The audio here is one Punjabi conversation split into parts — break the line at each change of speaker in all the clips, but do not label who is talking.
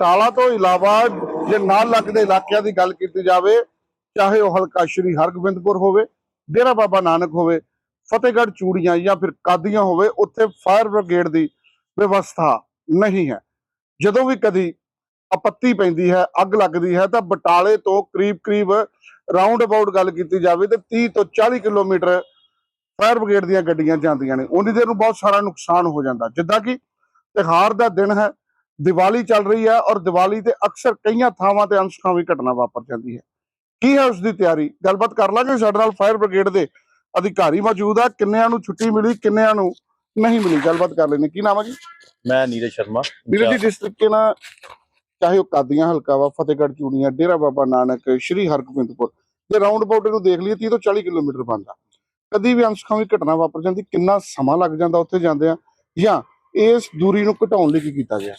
ਬਟਾਲਾ ਤੋਂ ਇਲਾਵਾ ਜੇ ਨਾਲ ਲੱਗਦੇ ਇਲਾਕਿਆਂ ਦੀ ਗੱਲ ਕੀਤੀ ਜਾਵੇ, ਚਾਹੇ ਉਹ ਹਲਕਾ ਸ਼੍ਰੀ ਹਰਗੋਬਿੰਦਪੁਰ ਹੋਵੇ, ਡੇਰਾ ਬਾਬਾ ਨਾਨਕ ਹੋਵੇ, ਫਤਿਹਗੜ੍ਹ ਚੂੜੀਆਂ ਜਾਂ ਫਿਰ ਕਾਦੀਆਂ ਹੋਵੇ, ਉੱਥੇ ਫਾਇਰ ਬ੍ਰਿਗੇਡ ਦੀ ਵਿਵਸਥਾ ਨਹੀਂ ਹੈ। ਜਦੋਂ ਵੀ ਕਦੀ ਆਪੱਤੀ ਪੈਂਦੀ ਹੈ, ਅੱਗ ਲੱਗਦੀ ਹੈ, ਤਾਂ ਬਟਾਲੇ ਤੋਂ ਕਰੀਬ-ਕਰੀਬ ਰਾਉਂਡ ਅਬਾਊਟ ਗੱਲ ਕੀਤੀ ਜਾਵੇ, ਤੇ 30 ਤੋਂ 40 ਕਿਲੋਮੀਟਰ ਫਾਇਰ ਬ੍ਰਿਗੇਡ ਦੀਆਂ ਗੱਡੀਆਂ ਜਾਂਦੀਆਂ ਨੇ। ਉਨੀ ਦੇਰ ਨੂੰ ਬਹੁਤ ਸਾਰਾ ਨੁਕਸਾਨ ਹੋ ਜਾਂਦਾ। ਜਿੱਦਾਂ ਕਿ ਤਿਉਹਾਰ ਦਾ ਦਿਨ ਹੈ ਦੀਵਾਲੀ ਚੱਲ ਰਹੀ ਹੈ ਔਰ ਦੀਵਾਲੀ ਤੇ ਅਕਸਰ ਕਈਆਂ ਥਾਵਾਂ ਤੇ ਅਨਸਖਾਵੀ ਘਟਨਾ ਵਾਪਰ ਜਾਂਦੀ ਹੈ। ਕੀ ਹੈ ਉਸ ਦੀ ਤਿਆਰੀ? ਗੱਲਬਾਤ ਕਰ ਲਾਂਗੇ। ਸਾਡੇ ਨਾਲ ਫਾਇਰ ਬ੍ਰਿਗੇਡ ਦੇ ਅਧਿਕਾਰੀ ਮੌਜੂਦ ਆ। ਕਿੰਨਿਆਂ ਨੂੰ ਛੁੱਟੀ ਮਿਲੀ ਕਿੰਨਿਆਂ ਨੂੰ ਨਹੀਂ ਮਿਲੀ? ਗੱਲਬਾਤ ਕਰ ਲੈਣੇ ਕੀ ਨਾਮ ਹੈ ਜੀ?
ਮੈਂ ਨੀਰਜ ਸ਼ਰਮਾ।
ਵੀਰੇ ਜੀ ਤਰੀਕੇ ਨਾਲ ਚਾਹੇ ਉਹ ਕਾਦੀਆਂ ਹਲਕਾ ਵਾ ਫਤਿਹਗੜ੍ਹ ਚੂੜੀਆਂ ਡੇਰਾ ਬਾਬਾ ਨਾਨਕ ਸ਼੍ਰੀ ਹਰਗੋਬਿੰਦਪੁਰ ਜੇ ਰਾਉਂਡ ਅਬਾਊਟ ਨੂੰ ਦੇਖ ਲਈਏ 30 ਤੋਂ 40 ਕਿਲੋਮੀਟਰ ਬਣਦਾ। ਕਦੀ ਵੀ ਅਨਸਖਾਵੀ ਘਟਨਾ ਵਾਪਰ ਜਾਂਦੀ ਕਿੰਨਾ ਸਮਾਂ ਲੱਗ ਜਾਂਦਾ ਉੱਥੇ ਜਾਂਦੇ ਆ ਜਾਂ ਇਸ ਦੂਰੀ ਨੂੰ ਘਟਾਉਣ ਲਈ ਕੀ ਕੀਤਾ ਗਿਆ?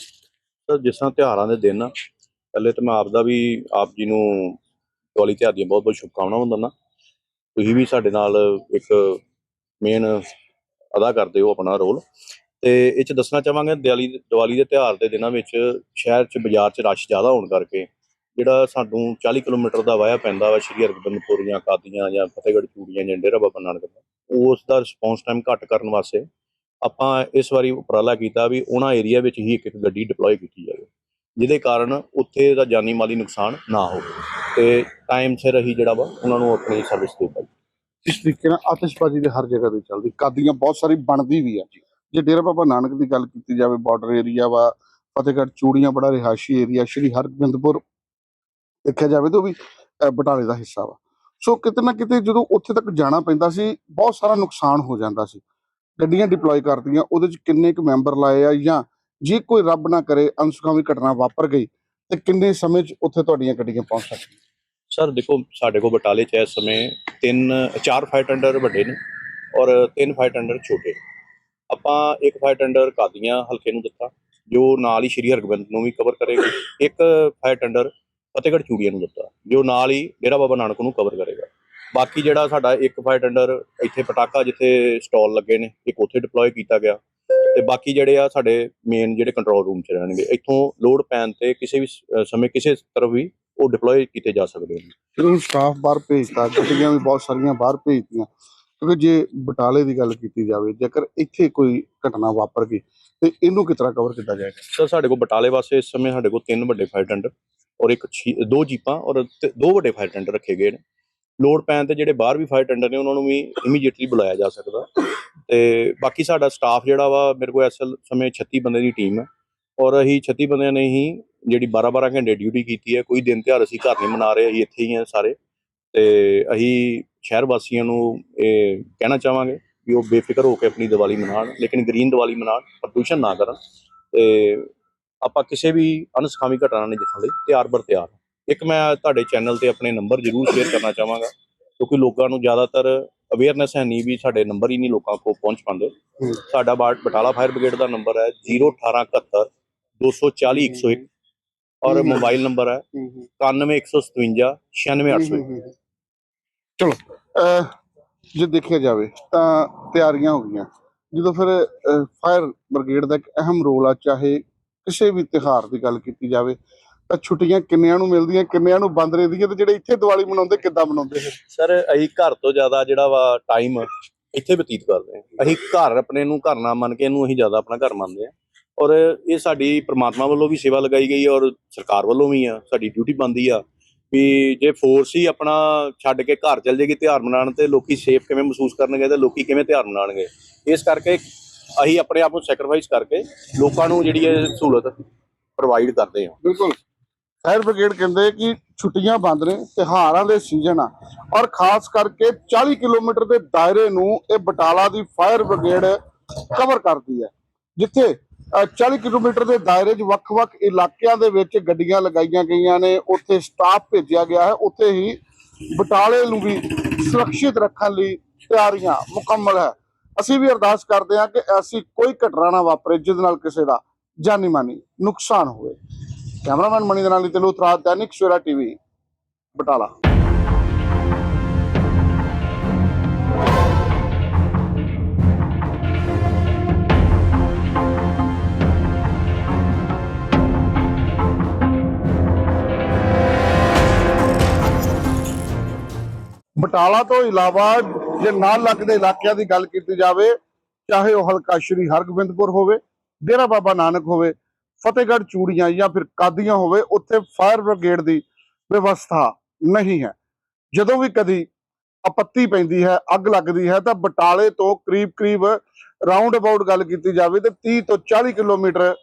ਸਰ ਜਿਸ ਤਰ੍ਹਾਂ ਤਿਉਹਾਰਾਂ ਦੇ ਦਿਨ ਆ, ਪਹਿਲੇ ਤਾਂ ਮੈਂ ਆਪ ਦਾ ਵੀ ਆਪ ਜੀ ਨੂੰ ਦੀਵਾਲੀ ਤਿਉਹਾਰ ਦੀਆਂ ਬਹੁਤ ਬਹੁਤ ਸ਼ੁਭਕਾਮਨਾਵਾਂ ਦਿੰਦਾ ਤੁਸੀਂ ਵੀ ਸਾਡੇ ਨਾਲ ਇੱਕ ਮੇਨ ਅਦਾ ਕਰਦੇ ਹੋ ਆਪਣਾ ਰੋਲ। ਤੇ ਇਹ ਚ ਦੱਸਣਾ ਚਾਹਾਂਗੇ ਦੀਵਾਲੀ ਦੀਵਾਲੀ ਦੇ ਤਿਉਹਾਰ ਦੇ ਦਿਨਾਂ ਵਿੱਚ ਸ਼ਹਿਰ 'ਚ ਬਾਜ਼ਾਰ 'ਚ ਰਸ਼ ਜ਼ਿਆਦਾ ਹੋਣ ਕਰਕੇ ਜਿਹੜਾ ਸਾਨੂੰ 40 ਕਿਲੋਮੀਟਰ ਦਾ ਵਾਇਆ ਪੈਂਦਾ ਵਾ ਸ਼੍ਰੀ ਹਰਗੋਬਿੰਦਪੁਰ ਜਾਂ ਕਾਦੀਆਂ ਜਾਂ ਫਤਿਹਗੜ੍ਹ ਚੂੜੀਆਂ ਜਾਂ ਡੇਰਾ ਬਾਬਾ ਨਾਨਕ ਦਾ ਉਸ ਦਾ ਰਿਸਪੌਂਸ ਟਾਈਮ ਘੱਟ ਕਰਨ ਵਾਸਤੇ ਆਪਾਂ ਇਸ ਵਾਰੀ ਉਪਰਾਲਾ ਕੀਤਾ ਵੀ ਉਹਨਾਂ ਏਰੀਆ ਵਿੱਚ ਹੀ ਇੱਕ ਇੱਕ ਗੱਡੀ ਡਿਪਲੋਏ ਕੀਤੀ ਜਾਵੇ, ਜਿਹਦੇ ਕਾਰਨ ਉੱਥੇ ਦਾ ਜਾਨੀ ਮਾਲੀ ਨੁਕਸਾਨ ਨਾ ਹੋਵੇ ਤੇ ਟਾਈਮ ਸਿਰ ਹੀ ਜਿਹੜਾ ਵਾ ਉਹਨਾਂ ਨੂੰ ਆਪਣੀ ਸਰਵਿਸ ਦੇ ਪਾਈ
ਇਸ ਤਰੀਕੇ ਨਾਲ ਆਤਿਸ਼ਬਾਜ਼ੀ ਦੇ ਹਰ ਜਗ੍ਹਾ ਤੇ ਚੱਲਦੀ, ਕਾਦੀਆਂ ਬਹੁਤ ਸਾਰੀ ਬਣਦੀ ਵੀ ਆ ਜੇ। ਡੇਰਾ ਬਾਬਾ ਨਾਨਕ ਦੀ ਗੱਲ ਕੀਤੀ ਜਾਵੇ ਬਾਰਡਰ ਏਰੀਆ ਵਾ, ਫਤਿਹਗੜ੍ਹ ਚੂੜੀਆਂ ਬੜਾ ਰਿਹਾਇਸ਼ੀ ਏਰੀਆ ਸ਼੍ਰੀ ਹਰਗੋਬਿੰਦਪੁਰ ਦੇਖਿਆ ਜਾਵੇ ਤਾਂ ਉਹ ਵੀ ਬਟਾਲੇ ਦਾ ਹਿੱਸਾ ਵਾ। ਸੋ ਕਿਤੇ ਨਾ ਕਿਤੇ ਜਦੋਂ ਉੱਥੇ ਤੱਕ ਜਾਣਾ ਪੈਂਦਾ ਸੀ, ਬਹੁਤ ਸਾਰਾ ਨੁਕਸਾਨ ਹੋ ਜਾਂਦਾ ਸੀ। ਗੱਡੀਆਂ ਡਿਪਲੋਏ ਕਰਤੀਆਂ, ਉਹਦੇ ਚ ਕਿੰਨੇ ਕੁ ਮੈਂਬਰ ਲਾਏ ਆ ਜਾਂ ਜੇ ਕੋਈ ਰੱਬ ਨਾ ਕਰੇ ਅਨਸੁਖਾਵੀ ਘਟਨਾ ਵਾਪਰ ਗਈ, ਤੇ ਕਿੰਨੇ ਸਮੇਂ ਚ ਉੱਥੇ ਤੁਹਾਡੀਆਂ ਗੱਡੀਆਂ ਪਹੁੰਚ ਸਕਦੀਆਂ?
ਸਰ ਦੇਖੋ, ਸਾਡੇ ਕੋਲ ਬਟਾਲੇ 'ਚ ਇਸ ਸਮੇਂ ਤਿੰਨ, ਚਾਰ ਫਾਈਟ ਟੈਂਡਰ ਵੱਡੇ ਨੇ ਔਰ ਤਿੰਨ ਫਾਈਟ ਟੈਂਡਰ ਛੋਟੇ ਆਪਾਂ ਇੱਕ ਫਾਈਟ ਟੈਂਡਰ ਕਾਦੀਆਂ ਹਲਕੇ ਨੂੰ ਦਿੱਤਾ, ਜੋ ਨਾਲ ਹੀ ਸ਼੍ਰੀ ਹਰਗੋਬਿੰਦ ਨੂੰ ਵੀ ਕਵਰ ਕਰੇਗਾ। ਇੱਕ ਫਾਈਟ ਟੈਂਡਰ ਫਤਿਹਗੜ੍ਹ ਚੂੜੀਆਂ ਨੂੰ ਦਿੱਤਾ, ਜੋ ਨਾਲ ਹੀ ਡੇਰਾ ਬਾਬਾ ਨਾਨਕ ਨੂੰ ਕਵਰ ਕਰੇਗਾ। ਬਾਕੀ ਜਿਹੜਾ ਸਾਡਾ ਇੱਕ ਫਾਈਟ ਟੈਂਡਰ ਇੱਥੇ ਪਟਾਕਾ ਜਿੱਥੇ ਸਟਾਲ ਲੱਗੇ ਨੇ ਇੱਕ ਉੱਥੇ ਡਿਪਲੋਏ ਕੀਤਾ ਗਿਆ। ਤੇ ਬਾਕੀ ਜਿਹੜੇ ਆ ਸਾਡੇ ਮੇਨ ਜਿਹੜੇ ਕੰਟਰੋਲ ਰੂਮ 'ਚ ਰਹਿਣਗੇ ਇੱਥੋਂ ਲੋਡ ਪੈਣ ਤੇ ਕਿਸੇ ਵੀ ਸਮੇਂ ਕਿਸੇ ਤਰ੍ਹਾਂ ਵੀ ਉਹ ਡਿਪਲੋਏ ਕੀਤੇ ਜਾ ਸਕਦੇ ਨੇ।
ਜਦੋਂ ਸਟਾਫ ਬਾਹਰ ਭੇਜਤਾ ਗੱਡੀਆਂ ਵੀ ਬਹੁਤ ਸਾਰੀਆਂ ਬਾਹਰ ਭੇਜਤੀਆਂ। ਕਿਉਂਕਿ ਜੇ ਬਟਾਲੇ ਦੀ ਗੱਲ ਕੀਤੀ ਜਾਵੇ ਜੇਕਰ ਇੱਥੇ ਕੋਈ ਘਟਨਾ ਵਾਪਰ ਗਈ ਤੇ ਇਹਨੂੰ ਕਿਸ ਤਰ੍ਹਾਂ ਕਵਰ ਕੀਤਾ ਜਾਏਗਾ?
ਸਰ ਸਾਡੇ ਕੋਲ ਬਟਾਲੇ ਵਾਸਤੇ ਇਸ ਸਮੇਂ ਸਾਡੇ ਕੋਲ ਤਿੰਨ ਵੱਡੇ ਫਾਇਰ ਟੈਂਡਰ ਔਰ ਇੱਕ ਦੋ ਜੀਪਾਂ ਔਰ ਦੋ ਵੱਡੇ ਫਾਇਰ ਟੈਂਡਰ ਰੱਖੇ ਗਏ ਨੇ। ਲੋੜ ਪੈਣ ਤੇ ਜਿਹੜੇ ਬਾਹਰ ਵੀ ਫਾਇਰ ਟੈਂਡਰ ਨੇ, ਉਹਨਾਂ ਨੂੰ ਵੀ ਇਮੀਡੀਏਟਲੀ ਬੁਲਾਇਆ ਜਾ ਸਕਦਾ। ਤੇ ਬਾਕੀ ਸਾਡਾ ਸਟਾਫ ਜਿਹੜਾ ਵਾ, ਮੇਰੇ ਕੋਲ ਇਸ ਸਮੇਂ 36 ਬੰਦੇ ਦੀ ਟੀਮ ਹੈ। ਔਰ ਅਸੀਂ 36 ਬੰਦਿਆਂ ਨੇ ਹੀ ਜਿਹੜੀ 12-12 ਘੰਟੇ ਡਿਊਟੀ ਕੀਤੀ ਹੈ, ਕੋਈ ਦਿਨ ਤਿਉਹਾਰ ਅਸੀਂ ਘਰ ਨਹੀਂ ਮਨਾ ਰਹੇ, ਅਸੀਂ ਇੱਥੇ ਹੀ ਹਾਂ ਸਾਰੇ। ਤੇ ਅਸੀਂ ਸ਼ਹਿਰ ਵਾਸੀਆਂ ਨੂੰ ਇਹ ਕਹਿਣਾ ਚਾਹਾਂਗੇ ਵੀ ਉਹ ਬੇਫਿਕਰ ਹੋ ਕੇ ਆਪਣੀ ਦੀਵਾਲੀ ਮਨਾਉਣ, ਲੇਕਿਨ ਗ੍ਰੀਨ ਦੀਵਾਲੀ ਮਨਾਉਣ, ਪ੍ਰਦੂਸ਼ਣ ਨਾ ਕਰਨ। ਤੇ ਆਪਾਂ ਕਿਸੇ ਵੀ ਅਨਸਖਾਵੀ ਘਟਨਾ ਨੇ ਨਜਿੱਠਣ ਲਈ ਤਿਆਰ ਬਰ ਤਿਆਰ ਹਾਂ। ਇੱਕ ਮੈਂ ਤੁਹਾਡੇ ਚੈਨਲ ਤੇ ਆਪਣੇ ਨੰਬਰ ਜ਼ਰੂਰ ਸ਼ੇਅਰ ਕਰਨਾ ਚਾਹਾਂਗਾ ਕਿਉਂਕਿ ਲੋਕਾਂ ਨੂੰ ਜ਼ਿਆਦਾਤਰ ਅਵੇਅਰਨੈਸ ਹੈ ਨਹੀਂ ਵੀ ਸਾਡੇ ਨੰਬਰ ਹੀ ਨਹੀਂ ਲੋਕਾਂ ਕੋਲ ਪਹੁੰਚ ਪਾਉਂਦੇ। ਸਾਡਾ ਬਟਾਲਾ ਫਾਇਰ ਬ੍ਰਿਗੇਡ ਦਾ ਨੰਬਰ ਹੈ 01871 240 101 ਔਰ। ਮੋਬਾਈਲ ਨੰਬਰ ਹੈ 9157 96808
ਚਲੋ ਜੇ ਦੇਖਿਆ ਜਾਵੇ ਤਾਂ ਤਿਆਰੀਆਂ ਹੋ ਗਈਆਂ। ਜਦੋਂ ਫਿਰ ਫਾਇਰ ਬ੍ਰਿਗੇਡ ਦਾ ਇੱਕ ਅਹਿਮ ਰੋਲ ਆ ਚਾਹੇ ਕਿਸੇ ਵੀ ਤਿਉਹਾਰ ਦੀ ਗੱਲ ਕੀਤੀ ਜਾਵੇ ਤਾਂ ਛੁੱਟੀਆਂ ਕਿੰਨਿਆਂ ਨੂੰ ਮਿਲਦੀਆਂ ਕਿੰਨਿਆਂ ਨੂੰ ਬੰਦ ਰਹਿੰਦੀਆਂ ਤੇ ਜਿਹੜੇ ਇੱਥੇ ਦੀਵਾਲੀ ਮਨਾਉਂਦੇ ਕਿੱਦਾਂ ਮਨਾਉਂਦੇ ਫਿਰ?
ਸਰ ਅਸੀਂ ਘਰ ਤੋਂ ਜ਼ਿਆਦਾ ਜਿਹੜਾ ਵਾ ਟਾਈਮ ਇੱਥੇ ਬਤੀਤ ਕਰਦੇ ਹਾਂ। ਅਸੀਂ ਘਰ ਆਪਣੇ ਨੂੰ ਘਰ ਨਾ ਮੰਨ ਕੇ ਇਹਨੂੰ ਅਸੀਂ ਜ਼ਿਆਦਾ ਆਪਣਾ ਘਰ ਮੰਨਦੇ ਹਾਂ। ਔਰ ਇਹ ਸਾਡੀ ਪ੍ਰਮਾਤਮਾ ਵੱਲੋਂ ਵੀ ਸੇਵਾ ਲਗਾਈ ਗਈ ਹੈ ਔਰ ਸਰਕਾਰ ਵੱਲੋਂ ਵੀ ਆ ਸਾਡੀ ਡਿਊਟੀ ਬਣਦੀ ਆ ਵੀ ਜੇ ਫੋਰਸ ਹੀ ਆਪਣਾ ਛੱਡ ਕੇ ਘਰ ਚਲ ਜੇਗੀ ਤਿਉਹਾਰ ਮਨਾਉਣ ਤੇ ਲੋਕੀ ਸੇਫ ਕਿਵੇਂ ਮਹਿਸੂਸ ਕਰਨਗੇ ਤੇ ਲੋਕੀ ਕਿਵੇਂ ਤਿਉਹਾਰ ਮਨਾਉਣਗੇ। ਇਸ ਕਰਕੇ ਅਸੀਂ ਆਪਣੇ ਆਪ ਨੂੰ ਸੈਕਰੀਫਾਈਸ ਕਰਕੇ ਲੋਕਾਂ ਨੂੰ ਜਿਹੜੀ ਇਹ ਸਹੂਲਤ ਪ੍ਰੋਵਾਈਡ ਕਰਦੇ ਹਾਂ।
ਬਿਲਕੁਲ। ਫਾਇਰ ਬ੍ਰਿਗੇਡ ਕਹਿੰਦੇ ਕਿ ਛੁੱਟੀਆਂ ਬੰਦ ਨੇ ਤਿਹਾਰਾਂ ਦੇ ਸੀਜ਼ਨ ਆ। ਔਰ ਖਾਸ ਕਰਕੇ 40 ਕਿਲੋਮੀਟਰ ਦੇ ਦਾਇਰੇ ਨੂੰ ਇਹ ਬਟਾਲਾ ਦੀ ਫਾਇਰ ਬ੍ਰਿਗੇਡ ਕਵਰ ਕਰਦੀ ਹੈ। ਜਿੱਥੇ 40 ਕਿਲੋਮੀਟਰ ਦੇ ਦਾਇਰੇ 'ਚ ਵੱਖ-ਵੱਖ ਇਲਾਕਿਆਂ ਦੇ ਵਿੱਚ ਗੱਡੀਆਂ ਲਗਾਈਆਂ ਗਈਆਂ ਨੇ, ਉੱਥੇ ਸਟਾਫ ਭੇਜਿਆ ਗਿਆ ਹੈ, ਉੱਥੇ ਹੀ ਬਟਾਲੇ ਨੂੰ ਵੀ ਸੁਰੱਖਿਅਤ ਰੱਖਣ ਲਈ ਤਿਆਰੀਆਂ ਮੁਕੰਮਲ ਹੈ। ਅਸੀਂ ਵੀ ਅਰਦਾਸ ਕਰਦੇ ਹਾਂ ਕਿ ਐਸੀ ਕੋਈ ਘਟਨਾ ਨਾ ਵਾਪਰੇ, ਜਿਹਦੇ ਨਾਲ ਕਿਸੇ ਦਾ ਜਾਨੀ ਮਾਨੀ ਨੁਕਸਾਨ ਹੋਵੇ। కెమెరామెన్ మణిధనాన్ని తెలుగు త్రాధానిక్ షూరా టీవీ బటాలా ਬਟਾਲਾ। ਤੋਂ ਇਲਾਵਾ ਜੇ ਨਾਲ ਲੱਗਦੇ ਇਲਾਕਿਆਂ ਦੀ ਗੱਲ ਕੀਤੀ ਜਾਵੇ, ਚਾਹੇ ਉਹ ਹਲਕਾ ਸ਼੍ਰੀ ਹਰਗੋਬਿੰਦਪੁਰ ਹੋਵੇ, ਡੇਰਾ ਬਾਬਾ ਨਾਨਕ ਹੋਵੇ ਫਤਿਹਗੜ੍ਹ ਚੂੜੀਆਂ ਜਾਂ ਫਿਰ ਕਾਦੀਆਂ ਹੋਵੇ, ਉੱਥੇ ਫਾਇਰ ਬ੍ਰਿਗੇਡ ਦੀ ਵਿਵਸਥਾ ਨਹੀਂ ਹੈ। ਜਦੋਂ ਵੀ ਕਦੀ ਆਪੱਤੀ ਪੈਂਦੀ ਹੈ, ਅੱਗ ਲੱਗਦੀ ਹੈ, ਤਾਂ ਬਟਾਲੇ ਤੋਂ ਕਰੀਬ-ਕਰੀਬ ਰਾਉਂਡ ਅਬਾਊਟ ਗੱਲ ਕੀਤੀ ਜਾਵੇ, ਤੇ 30 ਤੋਂ 40 ਕਿਲੋਮੀਟਰ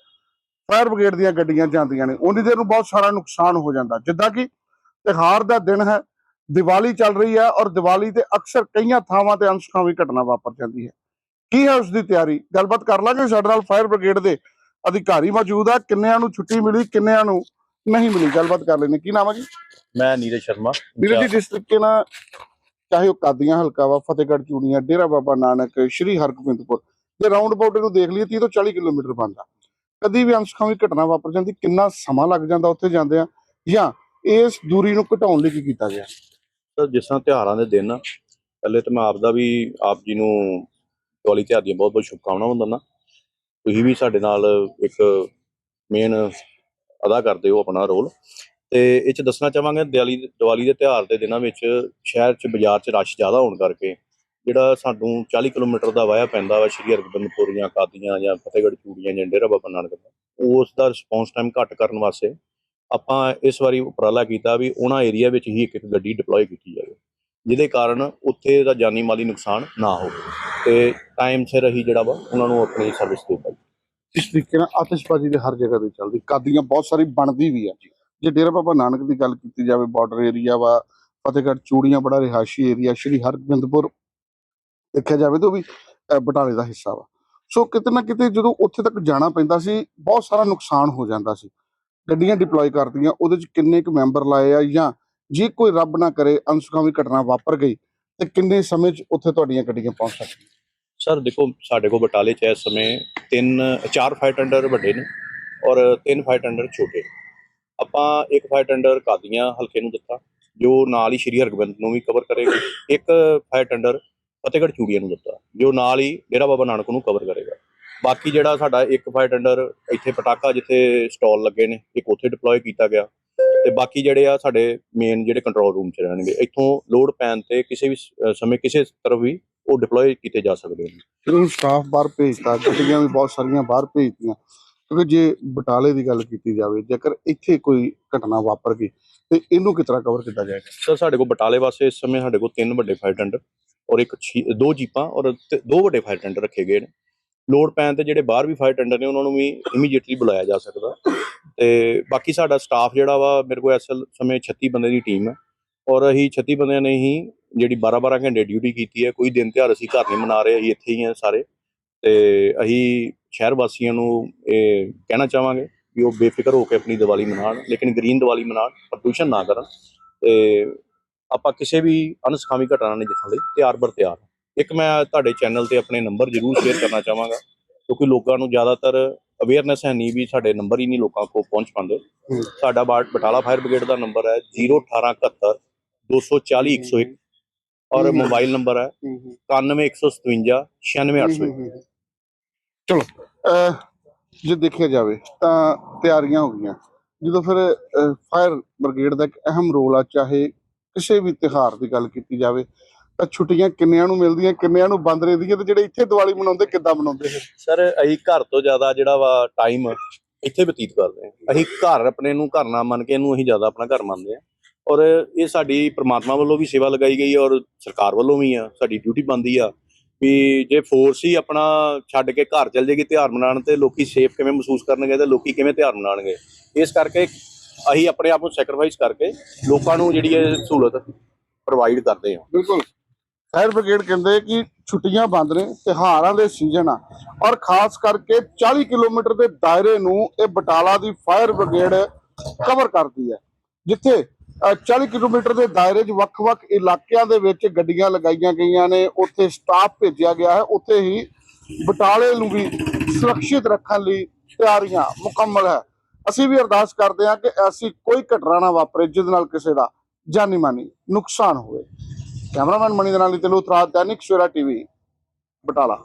ਫਾਇਰ ਬ੍ਰਿਗੇਡ ਦੀਆਂ ਗੱਡੀਆਂ ਜਾਂਦੀਆਂ ਨੇ। ਉਨੀ ਦੇਰ ਨੂੰ ਬਹੁਤ ਸਾਰਾ ਨੁਕਸਾਨ ਹੋ ਜਾਂਦਾ। ਜਿੱਦਾਂ ਕਿ ਤਿਉਹਾਰ ਦਾ ਦਿਨ ਹੈ, ਦੀਵਾਲੀ ਚੱਲ ਰਹੀ ਹੈ ਔਰ ਦੀਵਾਲੀ ਤੇ ਅਕਸਰ ਕਈਆਂ ਥਾਵਾਂ ਤੇ ਅਨਸਖਾਵੀ ਘਟਨਾ ਵਾਪਰ ਜਾਂਦੀ ਹੈ। ਕੀ ਹੈ ਉਸ ਦੀ ਤਿਆਰੀ? ਗੱਲਬਾਤ ਕਰ ਲਾਂਗੇ ਸਾਡੇ ਨਾਲ ਫਾਇਰ ਬ੍ਰਿਗੇਡ ਦੇ ਅਧਿਕਾਰੀ ਮੌਜੂਦ ਆ ਕਿੰਨਿਆਂ ਨੂੰ ਛੁੱਟੀ ਮਿਲੀ ਕਿੰਨਿਆਂ ਨੂੰ ਨਹੀਂ ਮਿਲੀ? ਗੱਲਬਾਤ ਕਰ ਲੈਣੇ ਕੀ ਨਾਮ ਹੈ ਜੀ?
ਮੈਂ ਨੀਰਜ ਸ਼ਰਮਾ।
ਵੀਰੇ ਜੀ ਜਿਸ ਤਰੀਕੇ ਨਾਲ ਚਾਹੇ ਉਹ ਕਾਦੀਆਂ ਹਲਕਾ ਵਾ ਫਤਿਹਗੜ੍ਹ ਚੂੜੀਆਂ ਡੇਰਾ ਬਾਬਾ ਨਾਨਕ ਸ਼੍ਰੀ ਹਰਗੋਬਿੰਦਪੁਰ ਜੇ ਰਾਉਂਡ ਅਬਾਊਟ ਨੂੰ ਦੇਖ ਲਈਏ 30 ਤੋਂ 40 ਕਿਲੋਮੀਟਰ ਬਣਦਾ। ਕਦੀ ਵੀ ਅੰਸ਼ਖਾਵੀ ਘਟਨਾ ਵਾਪਰ ਜਾਂਦੀ ਕਿੰਨਾ ਸਮਾਂ ਲੱਗ ਜਾਂਦਾ ਉੱਥੇ ਜਾਂਦੇ ਆ ਜਾਂ ਇਸ ਦੂਰੀ ਨੂੰ ਘਟਾਉਣ ਲਈ ਕੀ ਕੀਤਾ ਗਿਆ?
ਸਰ ਜਿਸ ਤਰ੍ਹਾਂ ਤਿਉਹਾਰਾਂ ਦੇ ਦਿਨ ਪਹਿਲੇ ਤਾਂ ਮੈਂ ਆਪ ਦਾ ਵੀ ਆਪ ਜੀ ਨੂੰ ਦੀਵਾਲੀ ਤਿਉਹਾਰ ਦੀਆਂ ਬਹੁਤ ਬਹੁਤ ਸ਼ੁਭਕਾਮਨਾਵਾਂ ਦਿੰਦਾ। ਤੁਸੀਂ ਵੀ ਸਾਡੇ ਨਾਲ ਇੱਕ ਮੇਨ ਅਦਾ ਕਰਦੇ ਹੋ ਆਪਣਾ ਰੋਲ ਤੇ ਇਹ ਚ ਦੱਸਣਾ ਚਾਹਾਂਗੇ ਦੀਵਾਲੀ ਦੀਵਾਲੀ ਦੇ ਤਿਉਹਾਰ ਦੇ ਦਿਨਾਂ ਵਿੱਚ ਸ਼ਹਿਰ ਚ, ਬਾਜ਼ਾਰ ਚ ਰਸ਼ ਜ਼ਿਆਦਾ ਹੋਣ ਕਰਕੇ ਜਿਹੜਾ ਸਾਨੂੰ 40 ਕਿਲੋਮੀਟਰ ਦਾ ਵਾਇਆ ਪੈਂਦਾ ਵਾ ਸ਼੍ਰੀ ਹਰਗੋਬਿੰਦਪੁਰ ਜਾਂ ਕਾਦੀਆਂ ਜਾਂ ਫਤਿਹਗੜ੍ਹ ਚੂੜੀਆਂ ਜਾਂ ਡੇਰਾ ਬਾਬਾ ਨਾਨਕ ਦਾ, ਉਸ ਦਾ ਰਿਸਪੌਂਸ ਟਾਈਮ ਘੱਟ ਕਰਨ ਵਾਸਤੇ ਆਪਾਂ ਇਸ ਵਾਰੀ ਉਪਰਾਲਾ ਕੀਤਾ ਵੀ ਉਹਨਾਂ ਏਰੀਆ ਵਿੱਚ ਹੀ ਇੱਕ ਇੱਕ ਗੱਡੀ ਡਿਪਲੋਏ ਕੀਤੀ ਜਾਵੇ। ਜਿਹਦੇ ਕਾਰਨ ਉੱਥੇ ਦਾ ਜਾਨੀ ਮਾਲੀ ਨੁਕਸਾਨ ਨਾ ਹੋਵੇ। ਤੇ ਟਾਈਮ ਸਿਰ ਹੀ ਜਿਹੜਾ ਵਾ, ਉਹਨਾਂ ਨੂੰ ਆਪਣੀ ਸਰਵਿਸ ਦੇ ਪਾਈ
ਇਸ ਤਰੀਕੇ ਨਾਲ ਆਤਿਸ਼ਬਾਜ਼ੀ ਦੇ ਹਰ ਜਗ੍ਹਾ ਤੇ ਚੱਲਦੀ। ਕਾਦੀਆਂ ਬਹੁਤ ਸਾਰੀ ਬਣਦੀ ਵੀ ਆ। ਜੇ ਡੇਰਾ ਬਾਬਾ ਨਾਨਕ ਦੀ ਗੱਲ ਕੀਤੀ ਜਾਵੇ ਬਾਰਡਰ ਏਰੀਆ ਵਾ, ਫਤਿਹਗੜ੍ਹ ਚੂੜੀਆਂ ਬੜਾ ਰਿਹਾਇਸ਼ੀ ਏਰੀਆ ਸ਼੍ਰੀ ਹਰਗੋਬਿੰਦਪੁਰ ਦੇਖਿਆ ਜਾਵੇ ਤਾਂ ਵੀ ਬਟਾਲੇ ਦਾ ਹਿੱਸਾ ਵਾ। ਸੋ ਕਿਤੇ ਨਾ ਕਿਤੇ ਜਦੋਂ ਉੱਥੇ ਤੱਕ ਜਾਣਾ ਪੈਂਦਾ ਸੀ, ਬਹੁਤ ਸਾਰਾ ਨੁਕਸਾਨ ਹੋ ਜਾਂਦਾ ਸੀ। ਗੱਡੀਆਂ ਡਿਪਲੋਏ ਕਰਦੀਆਂ, ਉਹਦੇ ਚ ਕਿੰਨੇ ਕੁ ਮੈਂਬਰ ਲਾਏ ਆ ਜਾਂ ਜੇ ਕੋਈ ਰੱਬ ਨਾ ਕਰੇ ਅਨਸੁਖਾਵੀ ਘਟਨਾ ਵਾਪਰ ਗਈ, ਤੇ ਕਿੰਨੇ ਸਮੇਂ ਚ ਉੱਥੇ ਤੁਹਾਡੀਆਂ ਗੱਡੀਆਂ ਪਹੁੰਚ ਸਕਦੀਆਂ?
ਸਰ, ਦੇਖੋ, ਸਾਡੇ ਕੋਲ ਬਟਾਲੇ 'ਚ ਇਸ ਸਮੇਂ ਤਿੰਨ, ਚਾਰ ਫਾਈਟ ਟੈਂਡਰ ਵੱਡੇ ਨੇ ਔਰ ਤਿੰਨ ਫਾਈਟ ਟੈਂਡਰ ਛੋਟੇ ਆਪਾਂ ਇੱਕ ਫਾਈਟ ਟੈਂਡਰ ਕਾਦੀਆਂ ਹਲਕੇ ਨੂੰ ਦਿੱਤਾ, ਜੋ ਨਾਲ ਹੀ ਸ਼੍ਰੀ ਹਰਗੋਬਿੰਦ ਨੂੰ ਵੀ ਕਵਰ ਕਰੇਗਾ। ਇੱਕ ਫਾਈਟ ਟੈਂਡਰ ਫਤਿਹਗੜ੍ਹ ਚੂੜੀਆਂ ਨੂੰ ਦਿੱਤਾ, ਜੋ ਨਾਲ ਹੀ ਡੇਰਾ ਬਾਬਾ ਨਾਨਕ ਨੂੰ ਕਵਰ ਕਰੇਗਾ। ਬਾਕੀ ਜਿਹੜਾ ਸਾਡਾ ਇੱਕ ਫਾਈਟ ਟੈਂਡਰ ਇੱਥੇ ਪਟਾਕਾ ਜਿੱਥੇ ਸਟਾਲ ਲੱਗੇ ਨੇ, ਇੱਕ ਉੱਥੇ ਡਿਪਲੋਏ ਕੀਤਾ ਗਿਆ। ਤੇ ਬਾਕੀ ਜਿਹੜੇ ਆ ਸਾਡੇ ਮੇਨ ਜਿਹੜੇ ਕੰਟਰੋਲ ਰੂਮ 'ਚ ਰਹਿਣਗੇ ਇੱਥੋਂ ਲੋਡ ਪੈਣ ਤੇ ਕਿਸੇ ਵੀ ਸਮੇਂ ਕਿਸੇ ਤਰ੍ਹਾਂ ਵੀ ਉਹ ਡਿਪਲੋਏ ਕੀਤੇ ਜਾ ਸਕਦੇ ਨੇ।
ਫਿਰ ਉਹ ਸਟਾਫ ਬਾਹਰ ਭੇਜਤਾ ਗੱਡੀਆਂ ਵੀ ਬਹੁਤ ਸਾਰੀਆਂ ਬਾਹਰ ਭੇਜਤੀਆਂ। ਕਿਉਂਕਿ ਜੇ ਬਟਾਲੇ ਦੀ ਗੱਲ ਕੀਤੀ ਜਾਵੇ ਜੇਕਰ ਇੱਥੇ ਕੋਈ ਘਟਨਾ ਵਾਪਰ ਗਈ ਤੇ ਇਹਨੂੰ ਕਿਸ ਤਰ੍ਹਾਂ ਕਵਰ ਕੀਤਾ ਜਾਏਗਾ?
ਸਰ ਸਾਡੇ ਕੋਲ ਬਟਾਲੇ ਵਾਸਤੇ ਇਸ ਸਮੇਂ ਸਾਡੇ ਕੋਲ ਤਿੰਨ ਵੱਡੇ ਫਾਇਰ ਟੈਂਡਰ ਔਰ ਇੱਕ ਦੋ ਜੀਪਾਂ ਔਰ ਦੋ ਵੱਡੇ ਫਾਇਰ ਟੈਂਡਰ ਰੱਖੇ ਗਏ ਨੇ। ਲੋੜ ਪੈਣ ਤੇ ਜਿਹੜੇ ਬਾਹਰ ਵੀ ਫਾਇਰ ਟੈਂਡਰ ਨੇ, ਉਹਨਾਂ ਨੂੰ ਵੀ ਇਮੀਡੀਏਟਲੀ ਬੁਲਾਇਆ ਜਾ ਸਕਦਾ। ਤੇ ਬਾਕੀ ਸਾਡਾ ਸਟਾਫ ਜਿਹੜਾ ਵਾ, ਮੇਰੇ ਕੋਲ ਇਸ ਸਮੇਂ 36 ਬੰਦੇ ਦੀ ਟੀਮ ਹੈ। ਔਰ ਅਸੀਂ 36 ਬੰਦਿਆਂ ਨੇ ਹੀ ਜਿਹੜੀ 12-12 ਘੰਟੇ ਡਿਊਟੀ ਕੀਤੀ ਹੈ, ਕੋਈ ਦਿਨ ਤਿਉਹਾਰ ਅਸੀਂ ਘਰ ਨਹੀਂ ਮਨਾ ਰਹੇ, ਅਸੀਂ ਇੱਥੇ ਹੀ ਹਾਂ ਸਾਰੇ। ਤੇ ਅਸੀਂ ਸ਼ਹਿਰ ਵਾਸੀਆਂ ਨੂੰ ਇਹ ਕਹਿਣਾ ਚਾਹਾਂਗੇ ਵੀ ਉਹ ਬੇਫਿਕਰ ਹੋ ਕੇ ਆਪਣੀ ਦੀਵਾਲੀ ਮਨਾਉਣ, ਲੇਕਿਨ ਗ੍ਰੀਨ ਦੀਵਾਲੀ ਮਨਾਉਣ, ਪ੍ਰਦੂਸ਼ਣ ਨਾ ਕਰਨ। ਤੇ ਆਪਾਂ ਕਿਸੇ ਵੀ ਅਨਸਖਾਵੀ ਘਟਨਾ ਨਹੀਂ ਦੇਖਣ ਲਈ ਤਿਆਰ ਬਰ ਤਿਆਰ ਹਾਂ। ਇੱਕ ਮੈਂ ਤੁਹਾਡੇ ਚੈਨਲ ਤੇ ਆਪਣੇ ਨੰਬਰ ਜ਼ਰੂਰ ਸ਼ੇਅਰ ਕਰਨਾ ਚਾਹਾਂਗਾ ਕਿਉਂਕਿ ਲੋਕਾਂ ਨੂੰ ਜ਼ਿਆਦਾਤਰ ਅਵੇਅਰਨੈਸ ਹੈ ਨਹੀਂ ਵੀ ਸਾਡੇ ਨੰਬਰ ਹੀ ਨਹੀਂ ਲੋਕਾਂ ਕੋਲ ਪਹੁੰਚ ਪਾਉਂਦੇ। ਸਾਡਾ ਬਾ- ਬਟਾਲਾ ਫਾਇਰ ਬ੍ਰਿਗੇਡ ਦਾ ਨੰਬਰ ਹੈ 01871 240 101 ਔਰ। ਮੋਬਾਈਲ ਨੰਬਰ ਹੈ 9157 96800
ਚਲੋ ਜੇ ਦੇਖਿਆ ਜਾਵੇ ਤਾਂ ਤਿਆਰੀਆਂ ਹੋ ਗਈਆਂ। ਜਦੋਂ ਫਿਰ ਫਾਇਰ ਬ੍ਰਿਗੇਡ ਦਾ ਇੱਕ ਅਹਿਮ ਰੋਲ ਆ ਚਾਹੇ ਕਿਸੇ ਵੀ ਤਿਉਹਾਰ ਦੀ ਗੱਲ ਕੀਤੀ ਜਾਵੇ ਤਾਂ ਛੁੱਟੀਆਂ ਕਿੰਨਿਆਂ ਨੂੰ ਮਿਲਦੀਆਂ ਕਿੰਨਿਆਂ ਨੂੰ ਬੰਦ ਰਹਿੰਦੀਆਂ ਤੇ ਜਿਹੜੇ ਇੱਥੇ ਦੀਵਾਲੀ ਮਨਾਉਂਦੇ ਕਿੱਦਾਂ ਮਨਾਉਂਦੇ ਫਿਰ
ਸਰ ਅਸੀਂ ਘਰ ਤੋਂ ਜ਼ਿਆਦਾ ਜਿਹੜਾ ਵਾ ਟਾਈਮ ਇੱਥੇ ਬਤੀਤ ਕਰਦੇ ਹਾਂ। ਅਸੀਂ ਘਰ ਆਪਣੇ ਨੂੰ ਘਰ ਨਾ ਮੰਨ ਕੇ ਇਹਨੂੰ ਅਸੀਂ ਜ਼ਿਆਦਾ ਆਪਣਾ ਘਰ ਮੰਨਦੇ ਹਾਂ। ਔਰ ਇਹ ਸਾਡੀ ਪ੍ਰਮਾਤਮਾ ਵੱਲੋਂ ਵੀ ਸੇਵਾ ਲਗਾਈ ਗਈ ਹੈ ਔਰ ਸਰਕਾਰ ਵੱਲੋਂ ਵੀ ਆ ਸਾਡੀ ਡਿਊਟੀ ਬਣਦੀ ਆ ਵੀ ਜੇ ਫੋਰਸ ਹੀ ਆਪਣਾ ਛੱਡ ਕੇ ਘਰ ਚਲ ਜੇਗੀ ਤਿਉਹਾਰ ਮਨਾਉਣ ਤੇ ਲੋਕੀ ਸੇਫ ਕਿਵੇਂ ਮਹਿਸੂਸ ਕਰਨਗੇ ਤੇ ਲੋਕੀ ਕਿਵੇਂ ਤਿਉਹਾਰ ਮਨਾਉਣਗੇ। ਇਸ ਕਰਕੇ ਅਸੀਂ ਆਪਣੇ ਆਪ ਨੂੰ ਸੈਕਰੀਫਾਈਸ ਕਰਕੇ ਲੋਕਾਂ ਨੂੰ ਜਿਹੜੀ ਇਹ ਸਹੂਲਤ ਪ੍ਰੋਵਾਈਡ ਕਰਦੇ ਹਾਂ।
ਬਿਲਕੁਲ। ਫਾਇਰ ਬ੍ਰਿਗੇਡ ਕਹਿੰਦੇ ਕਿ ਛੁੱਟੀਆਂ ਬੰਦ ਨੇ, ਤਿਉਹਾਰਾਂ ਦੇ ਸੀਜ਼ਨ ਆ। ਔਰ ਖਾਸ ਕਰਕੇ 40 ਕਿਲੋਮੀਟਰ ਦੇ ਦਾਇਰੇ ਨੂੰ ਇਹ ਬਟਾਲਾ ਦੀ ਫਾਇਰ ਬ੍ਰਿਗੇਡ ਕਵਰ ਕਰਦੀ ਹੈ। ਜਿੱਥੇ 40 ਕਿਲੋਮੀਟਰ ਦੇ ਦਾਇਰੇ 'ਚ ਵੱਖ-ਵੱਖ ਇਲਾਕਿਆਂ ਦੇ ਵਿੱਚ ਗੱਡੀਆਂ ਲਗਾਈਆਂ ਗਈਆਂ ਨੇ। ਉੱਥੇ ਸਟਾਫ ਭੇਜਿਆ ਗਿਆ ਹੈ। ਉੱਥੇ ਹੀ ਬਟਾਲੇ ਨੂੰ ਵੀ ਸੁਰੱਖਿਅਤ ਰੱਖਣ ਲਈ ਤਿਆਰੀਆਂ ਮੁਕੰਮਲ ਹੈ। ਅਸੀਂ ਵੀ ਅਰਦਾਸ ਕਰਦੇ ਹਾਂ ਕਿ ਐਸੀ ਕੋਈ ਘਟਨਾ ਨਾ ਵਾਪਰੇ, ਜਿਹਦੇ ਨਾਲ ਕਿਸੇ ਦਾ ਜਾਨੀ ਮਾਨੀ ਨੁਕਸਾਨ ਹੋਵੇ। ਕੈਮਰਾਮੈਨ ਮਣੀ ਦੇ ਨਾਲ ਨਿਤਿਨ ਉਤਰਾਜ ਦੈਨਿਕ ਸਵੇਰਾ ਟੀਵੀ ਬਟਾਲਾ।